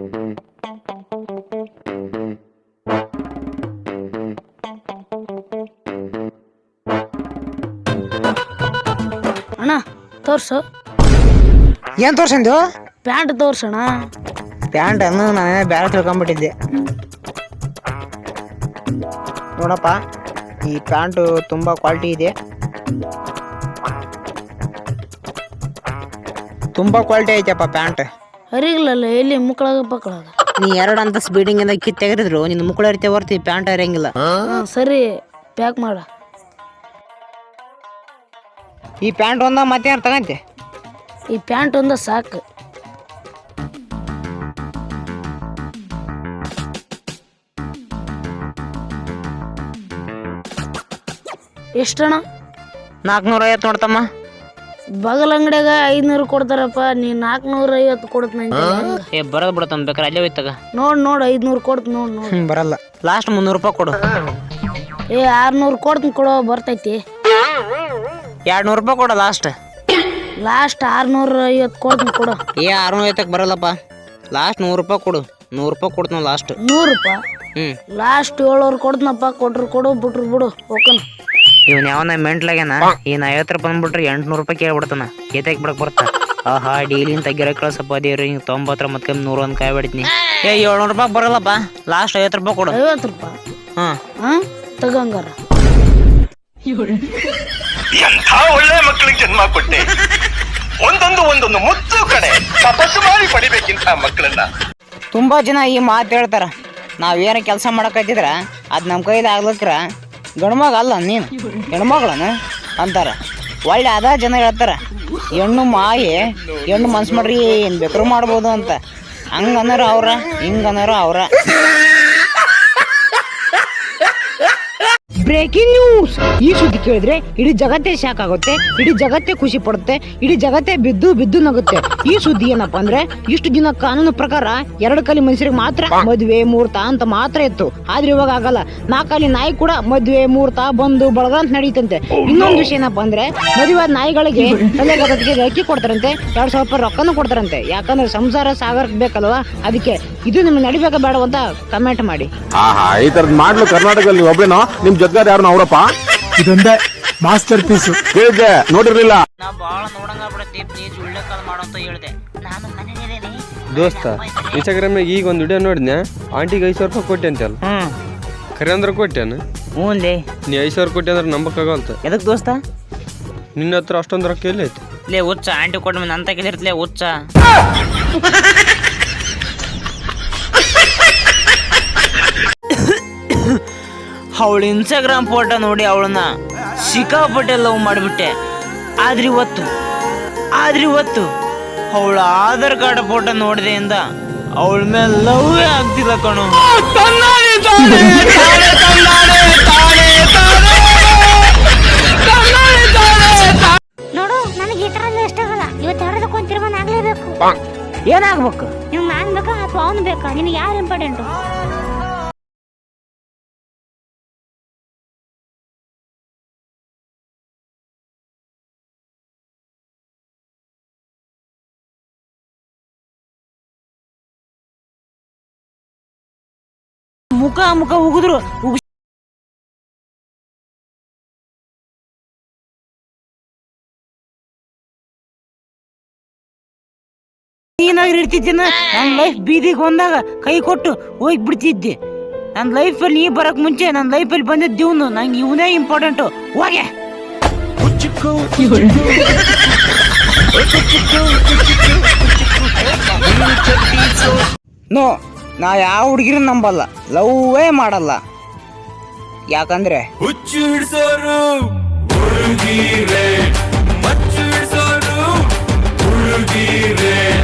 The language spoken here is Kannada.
ಅಣ್ಣ ತೋರ್ಸು. ಏನ್ ತೋರ್ಸಂದು? ಪ್ಯಾಂಟ್ ತೋರ್ಸಣ್ಣ. ಪ್ಯಾಂಟ್ ಅನ್ನು ನಾನು ಬ್ಯಾರೆ ತಿಳ್ಕೊಂಬಿಟ್ಟಿದ್ದೆ. ನೋಡಪ್ಪ ಈ ಪ್ಯಾಂಟ್ ತುಂಬಾ ಕ್ವಾಲಿಟಿ ಇದೆ. ತುಂಬಾ ಕ್ವಾಲಿಟಿ ಐತಪ್ಪ ಪ್ಯಾಂಟ್. ಹರಿಗ್ಲಲ್ಲ ಎಲ್ಲಿ ಮುಕ್ಕಳಾಗ ಪಕ್ಕಳಾಗ? ನೀ ಎರಡು ಅಂತ ಸ್ಪೀಡಿಂಗ್ ಇಂದ ಕಿತ್ ತೆಗೆದ್ರು ನಿನ್ನ ಮುಕ್ಕಳ ಅರಿತೆ ಹೊರ್ತಿ ಪ್ಯಾಂಟ್ ಹರಿಯಂಗಿಲ್ಲ. ಹಾಂ? ಸರಿ ಪ್ಯಾಕ್ ಮಾಡ. ಈ ಪ್ಯಾಂಟ್ ಒಂದ ಯಾರು ತಗಂತೆ? ಈ ಪ್ಯಾಂಟ್ ಒಂದ ಸಾಕು. ಎಷ್ಟಣ್ಣ? ನಾಲ್ಕುನೂರ ಐವತ್ತು ನೋಡ್ತಮ್ಮ. ಬಗಲ್ ಅಂಗಡಿಯಾಗ ಐದ್ನೂರು ಕೊಡ್ತಾರಪ್ಪ ನೀ ನಾಲ್ಕುನೂರ ಐವತ್ತು ಕೊಡತ್ ನಂಗೆ. ಏ ಬರೋದು ಬಿಡತ್ತಮ್ಮ ಬೇಕಾರೆ ಅಲ್ಲೇ ಹೋಯ್ತಾಗ. ನೋಡ್ ನೋಡ್ ಐದ್ನೂರು ಕೊಡ್ತ ನೋಡ್ ನೋಡ್. ಬರಲ್ಲ. ಲಾಸ್ಟ್ ಮುನ್ನೂರು ರೂಪಾಯಿ ಕೊಡು. ಏ ಆರ್ನೂರು ಕೊಡ್ತೀನಿ ಕೊಡೋ ಬರ್ತೈತಿ. ಎರಡು ನೂರು ರೂಪಾಯಿ ಕೊಡು ಲಾಸ್ಟ್ ಲಾಸ್ಟ್ ಆರ್ನೂರ ಐವತ್ತು ಕೊಡ್ತೀನಿ ಕೊಡು. ಏ ಆರುನೂರ ಐವತ್ತಕ್ಕೆ ಬರಲ್ಲಪ್ಪ. ಲಾಸ್ಟ್ ನೂರು ರೂಪಾಯಿ ಕೊಡು. ನೂರು ರೂಪಾಯಿ ಕೊಡ್ತೀನಿ ಲಾಸ್ಟ್ ನೂರು ರೂಪಾಯಿ? ಹ್ಞೂ ಲಾಸ್ಟ್ ಏಳ್ನೂರು ಕೊಡ್ತೀನಪ್ಪ ಕೊಟ್ರು ಕೊಡು ಬಿಟ್ರು ಬಿಡು ಓಕೆನ ಇವನ್ ಯಾವನ ಮೆಂಟ್ಲಾಗ್ಯಾನ? ಏನ್ ಐವತ್ತು ರೂಪಾಯಿ ಬಂದ್ಬಿಟ್ರೆ ಎಂಟ್ನೂರು ರೂಪಾಯಿ ಕೇಳ್ಬಿಡ್ತಾನ. ಏತಕ್ ಬಿಡಕ್ ಬರ್ತಾ ಆಹಾ ಡೈಲಿ ಇಂತ ಗಿರ ಕಳ್ಸಪ್ಪ ದೇವ್ರಿ ಹಿಂಗ್ ತೊಂಬತ್ತರ ಮತ್ತೆ ನೂರ ಒಂದ್ ಕಾಯಿ ಬಿಡ್ತೀನಿ. ಏ ಏಳ್ನೂರು ರೂಪಾಯಿ ಬರಲ್ಲಪ್ಪ ಲಾಸ್ಟ್ ಐವತ್ತು ರೂಪಾಯಿ ಕೊಡು. ಐವತ್ತು ರೂಪಾಯಿ? ಹಾಂ. ತಗಂಗಾರ ಎಂಥ ಒಳ್ಳೆ ಮಕ್ಕಳಿಗೆ ಜನ್ಮ ಕೊಟ್ಟೆ. ಒಂದೊಂದು ಒಂದೊಂದು ಮುತ್ತು ಕಡೆ ತಪಸ್ಸು ಮಾಡಿ ಪಡಿಬೇಕಿಂತ ಮಕ್ಕಳನ್ನ ತುಂಬಾ ಜನ ಈ ಮಾತು ಹೇಳ್ತಾರ. ನಾವೇನ ಕೆಲಸ ಕೆಲಸ ಮಾಡಕತ್ತಿದ್ರ ಅದ್ ನಮ್ ಕೈಲಿ ಆಗ್ಲಕ್ರ ಗಂಡ್ಮಗ ಅಲ್ಲ ನೀನು. ಹೆಣ್ಮಗಳನ ಅಂತಾರೆ. ಒಳ್ಳೆ ಅದ ಜನ ಹೇಳ್ತಾರೆ. ಹೆಣ್ಣು ಮಾಯೆ, ಹೆಣ್ಣು ಮನ್ಸು ಮಾಡ್ರಿ ಏನು ಬೇಕಾರು ಮಾಡ್ಬೋದು ಅಂತ. ಹಂಗನ್ನಾರ ಅವ್ರ ಹಿಂಗೆ ಅವ್ರ. Breaking news. ಈ ಸುದ್ದಿ ಕೇಳಿದ್ರೆ ಇಡೀ ಜಗತ್ತೇ ಶಾಕ್ ಆಗುತ್ತೆ ಇಡೀ ಜಗತ್ತೇ ಖುಷಿ ಪಡುತ್ತೆ ಇಡೀ ಜಗತ್ತೇ ಬಿದ್ದು ಬಿದ್ದು ನಗುತ್ತೆ. ಈ ಸುದ್ದಿ ಏನಪ್ಪಾ ಅಂದ್ರೆ ಇಷ್ಟು ದಿನ ಕಾನೂನು ಪ್ರಕಾರ ಎರಡು ಕಾಲಿ ಮನುಷ್ಯರಿಗೆ ಮಾತ್ರ ಮದುವೆ ಮುಹೂರ್ತ ಅಂತ ಮಾತ್ರ ಇತ್ತು. ಆದ್ರೆ ಇವಾಗ ಆಗಲ್ಲ. ನಾಲ್ಕಾಲಿ ನಾಯಿ ಕೂಡ ಮದುವೆ ಮುಹೂರ್ತ ಬಂದು ಬಳಗ ಅಂತ ನಡೀತಂತೆ ಇನ್ನೊಂದು ವಿಷಯ ಏನಪ್ಪ ಅಂದ್ರೆ ಮದುವೆ ನಾಯಿಗಳಿಗೆ ತಲೆಗದಕ್ಕೆ ಅಕ್ಕಿ ಕೊಡ್ತಾರಂತೆ ಎರಡು ಸಾವಿರ ರೂಪಾಯಿ ರೊಕ್ಕನೂ ಕೊಡ್ತಾರಂತೆ. ಯಾಕಂದ್ರೆ ಸಂಸಾರ ಸಾಗರ ಬೇಕಲ್ವಾ? ಅದಕ್ಕೆ ಇದು ನಿಮ್ಗೆ ನಡಿಬೇಕ ಬೇಡ ಅಂತ ಕಮೆಂಟ್ ಮಾಡಿ. ಆಹಾ ಈ ತರದ್ ಮಾಡ್ಲು ಕರ್ನಾಟಕದಲ್ಲಿ ನೀವು ಒಬ್ರೇನೋ? ನಿಮ್ ಜೊತೆಗಾರ ಯಾರು ಅವರಪ್ಪ ಇದೊಂದೇ ಮಾಸ್ಟರ್ ಪೀಸ್ ಕೇಳಿದ್ದೆ ನೋಡಿರ್ಲಿಲ್ಲ. ನಾ ಬಾಳ ನೋಡಂಗ ಬಿಡತ್ತಿ ಪ್ಲೀಸ್ ಒಳ್ಳೆ ಕಾಲ್ ಮಾಡು ಅಂತ ಹೇಳ್ದೆ. ನಾನು ದೋಸ್ತ ಇನ್ಸ್ಟಾಗ್ರಾಮ್ನಾಗ ಈಗ ಒಂದು ವಿಡಿಯೋ ನೋಡಿದ್ನೆ ಆಂಟಿಗೆ ಐದು ಸಾವಿರ ರೂಪಾಯಿ ಕೊಟ್ಟೆ ಅಂತಲ್ಲ. ಹ್ಮ್. ಖರೆ ಅಂದ್ರೆ ಕೊಟ್ಟೆನ ಲೇ ನೀ ಐದು ಸಾವಿರ ಕೊಟ್ಟೆ ಅಂದ್ರೆ ನಂಬಕ್ಕಾಗಲ್ತ ಎದಕ್ ದೋಸ್ತ? ನಿನ್ನ ಹತ್ರ ಅಷ್ಟೊಂದು ರೊಕ್ಕ ಎಲ್ಲಿ ಐತಿ? ಲೇ ಹುಚ್ಚ ಆಂಟಿ ಕೊಟ್ಟ ಮೇಲೆ ಅಂತ ಕೇಳಿರ್ತಲೇ ಹುಚ್ಚ. ಅವಳು ಇನ್ಸ್ಟಾಗ್ರಾಮ್ ಫೋಟೋ ನೋಡಿ ಅವಳನ್ನ ಸಿಕ್ಕಾಪಟ್ಟೆ ಲವ್ ಮಾಡಿಬಿಟ್ಟೆ. ಆದ್ರೆ ಇವತ್ತು ಆದ್ರೆ ಇವತ್ತು ಅವಳ ಆಧಾರ್ ಕಾರ್ಡ್ ಫೋಟೋ ನೋಡಿದೆಯಿಂದ ಅವಳ ಮೇಲೆ ಲವ್ವೇ ಆಗ್ತಿಲ್ಲ ಕಣು. ನೋಡು ನನಗೆ ಈ ತರ ಇಷ್ಟ ಆಗಲ್ಲ. ಇವತ್ತು ತೀರ್ಮಾನ ಆಗ್ಲೇಬೇಕು. ಏನಾಗ್ಬೇಕು? ನೀವು ನಾನು ಬೇಕಾ ಅಥವಾ ಅವನು ಬೇಕಾ? ನಿನಗೆ ಯಾರು ಇಂಪಾರ್ಟೆಂಟು ಮುಖ ಮುಖ ಉಗಿದ್ರು ನೀನಾಗಿ ನನ್ ನನ್ನ ಲೈಫ್ ಬೀದಿಗೆ ಬಂದಾಗ ಕೈ ಕೊಟ್ಟು ಹೋಗಿ ಬಿಡ್ತಿದ್ದೆ ನನ್ನ ಲೈಫಲ್ಲಿ ನೀ ಬರಕ್ ಮುಂಚೆ ನನ್ನ ಲೈಫಲ್ಲಿ ಬಂದಿದ್ದ ಇವನು ನಂಗೆ ಇವನೇ ಇಂಪಾರ್ಟೆಂಟ್ ಹೋಗೆ. ನೋ ನಾ ಯಾವ ಹುಡುಗಿರು ನಂಬಲ್ಲ ಲವ್ವೇ ಮಾಡಲ್ಲ. ಯಾಕಂದ್ರೆ? ಹುಚ್ಚು ಹಿಡಿಸೋರು ಹುಡುಗಿರೇ ಹುಚ್ಚು ಹಿಡಿಸೋರು ಹುಡುಗಿರೇ.